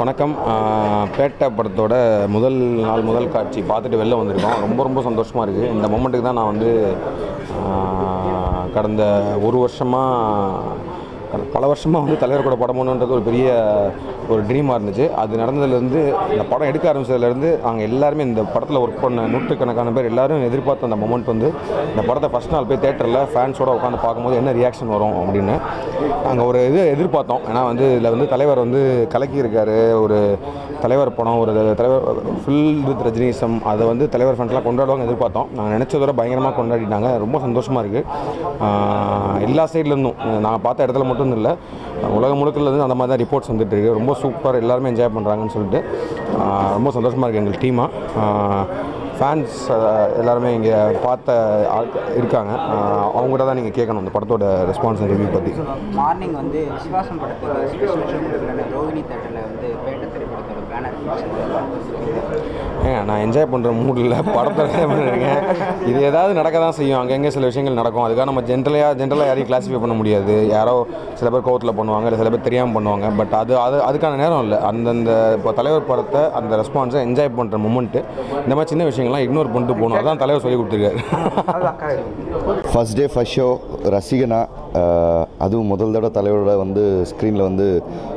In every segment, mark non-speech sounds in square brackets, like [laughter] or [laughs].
வணக்கம். பேட்டை படத்தோட முதல் நாள் முதல் காட்சி பார்த்துட்டு வெளில வந்திருக்கோம். ரொம்ப ரொம்ப சந்தோஷமாக இருக்குது இந்த மொமெண்ட்டுக்கு தான் நான் வந்து கடந்த ஒரு வருஷமாக பல வருஷமாக வந்து தலைவர் கூட படம் பண்ணணுன்றது ஒரு பெரிய ஒரு ட்ரீமாக இருந்துச்சு. அது நடந்ததுலேருந்து இந்த படம் எடுக்க ஆரம்பிச்சதுலேருந்து நாங்கள் எல்லாருமே இந்த படத்தில் ஒர்க் பண்ண நூற்றுக்கணக்கான பேர் எல்லாரும் எதிர்பார்த்த அந்த மொமெண்ட் வந்து இந்த படத்தை ஃபஸ்ட் நாள் போய் தேட்டரில் ஃபேன்ஸோட உட்காந்து பார்க்கும்போது என்ன ரியாக்ஷன் வரும் அப்படின்னு நாங்கள் ஒரு இது எதிர்பார்த்தோம். ஏன்னா வந்து இதில் வந்து தலைவர் வந்து கலக்கியிருக்காரு. ஒரு தலைவர் படம் ஒரு தலைவர் ஃபுல் வித் ரஜினிசம் அதை வந்து தலைவர் ஃபேன்ஸ்லாம் கொண்டாடுவாங்க எதிர்பார்த்தோம். நாங்கள் நினச்சதோட பயங்கரமாக கொண்டாடிட்டாங்க. ரொம்ப சந்தோஷமாக இருக்குது எல்லா சைட்லேருந்தும் நான் பார்த்த இடத்துல மட்டும் இல்லை. உலகம் முழுக்கலேருந்து அந்த மாதிரி தான் ரிப்போர்ட்ஸ் வந்துட்டு இருக்கு. ரொம்ப சூப்பர் எல்லாருமே என்ஜாய் பண்ணுறாங்கன்னு சொல்லிட்டு ரொம்ப சந்தோஷமாக இருக்குது எங்கள் டீமாக ஃபேன்ஸ் எல்லாருமே இங்கே பார்த்த இருக்காங்க. ஆஹ் அவங்ககிட்ட தான் நீங்கள் கேட்கணும் அந்த படத்தோட ரெஸ்பான்ஸ் ரிவ்யூ பற்றி மார்னிங் வந்து விசுவாசம் படத்தில் ரோஹிணி தேட்டரில் வந்து பேட்ட திரைப்படத்தோட பேனர் நான் என்ஜாய் பண்ணுற மூடில் படத்தில் பண்ணிருக்கேன். இது ஏதாவது நடக்க தான் செய்யும். அங்கங்கே சில விஷயங்கள் நடக்கும். அதுக்காக நம்ம ஜென்ரலாக ஜென்ரலாக யாரையும் கிளாஸிஃபை பண்ண முடியாது. யாரோ சில பேர் கோவத்தில் பண்ணுவாங்க இல்லை சில பேர் தெரியாமல் பண்ணுவாங்க. பட் அது அது அதுக்கான நேரம் இல்லை. அந்தந்த இப்போ தலைவர் படத்தை அந்த ரெஸ்பான்ஸை என்ஜாய் பண்ணுற மூமெண்ட்டு இந்த மாதிரி சின்ன விஷயங்கள்லாம் இக்னோர் பண்ணிட்டு போகணும். அதான் தலைவர் சொல்லி கொடுத்துருக்காரு. ஃபஸ்ட் டே ஃபஸ்ட் ஷோ ரசிகனா அதுவும் முதல் தடவை தலைவரோட வந்து ஸ்க்ரீனில் வந்து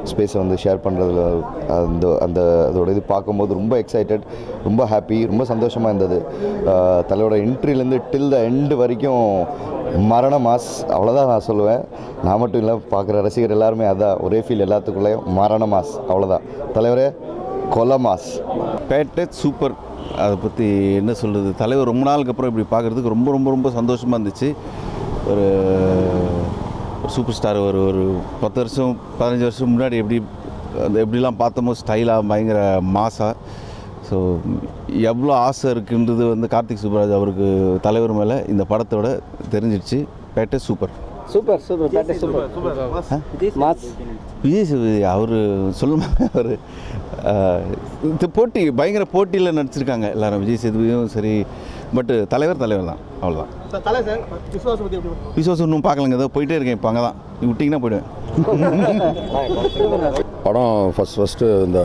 ஸ்பேஸை வந்து ஷேர் பண்ணுறதுல அந்த அந்த அதோட இது பார்க்கும்போது ரொம்ப எக்ஸைட்டட் ரொம்ப ஹாப்பி ரொம்ப சந்தோஷமாக இருந்தது. தலைவரோட என்ட்ரிலேருந்து டில் த எண்டு வரைக்கும் மரண மாஸ் அவ்வளோதான் நான் சொல்லுவேன். நான் மட்டும் இல்லை பார்க்குற ரசிகர் எல்லாருமே அதான் ஒரே ஃபீல் எல்லாத்துக்குள்ளேயும் மரண மாஸ் அவ்வளோதான் தலைவரே கொலமாஸ் பேட்டை சூப்பர் அதை பற்றி என்ன சொல்கிறது தலைவர் ரொம்ப நாளுக்கு அப்புறம் இப்படி பார்க்குறதுக்கு ரொம்ப ரொம்ப ரொம்ப சந்தோஷமாக இருந்துச்சு. ஒரு ஒரு சூப்பர் ஸ்டார் ஒரு ஒரு பத்து வருஷம் பதினஞ்சு வருஷம் முன்னாடி எப்படி அந்த எப்படிலாம் பார்த்தோமோ ஸ்டைலாக பயங்கர மாஸாக ஸோ எவ்வளோ ஆசை இருக்குன்றது வந்து கார்த்திக் சுப்ராஜ் அவருக்கு தலைவர் மேலே இந்த படத்தோட தெரிஞ்சிடுச்சு. Petta super. Super super Petta super. Mass. Vijay Sethupathi அவர் சொல்லுமா அவர் இந்த போட்டி பயங்கர போட்டியில் நடிச்சிருக்காங்க எல்லாரும். விஜய் சேதுபதியும் சரி பட்டு தலைவர் தலைவர் தான் அவ்வளோதான் விசுவாசம் இன்னும் பார்க்கலங்க ஏதோ போயிட்டே இருக்கேன் இப்போ அங்கே தான் நீ விட்டிங்கன்னா போயிடுவேன். [laughs] படம் ஃபஸ்ட் ஃபஸ்ட்டு இந்த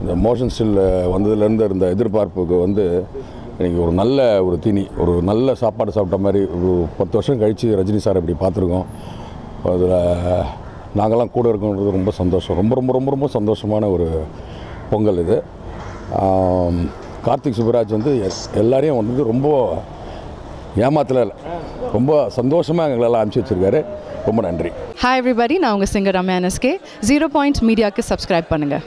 இந்த மோஷன் ஸ்டில் வந்ததுலேருந்து இருந்த எதிர்பார்ப்புக்கு வந்து இன்னைக்கு ஒரு நல்ல ஒரு தீனி ஒரு நல்ல சாப்பாடு சாப்பிட்ட மாதிரி ஒரு பத்து வருஷம் கழித்து ரஜினி சார் இப்படி பார்த்துருக்கோம். அதில் நாங்கள்லாம் கூட இருக்கோன்றது ரொம்ப சந்தோஷம். ரொம்ப ரொம்ப ரொம்ப ரொம்ப சந்தோஷமான ஒரு பொங்கல் இது. கார்த்திக் சுப்ராஜ் வந்து எஸ் எல்லாரையும் வந்து ரொம்ப ஏமாத்தல. ரொம்ப சந்தோஷமாக எங்களெல்லாம் அனுப்பிச்சி வச்சுருக்காரு. ரொம்ப நன்றி. ஹாய் எவ்ரிபடி நான் உங்கள் singer Ramya NSK. Zero point மீடியாவுக்கு சப்ஸ்கிரைப் பண்ணுங்கள்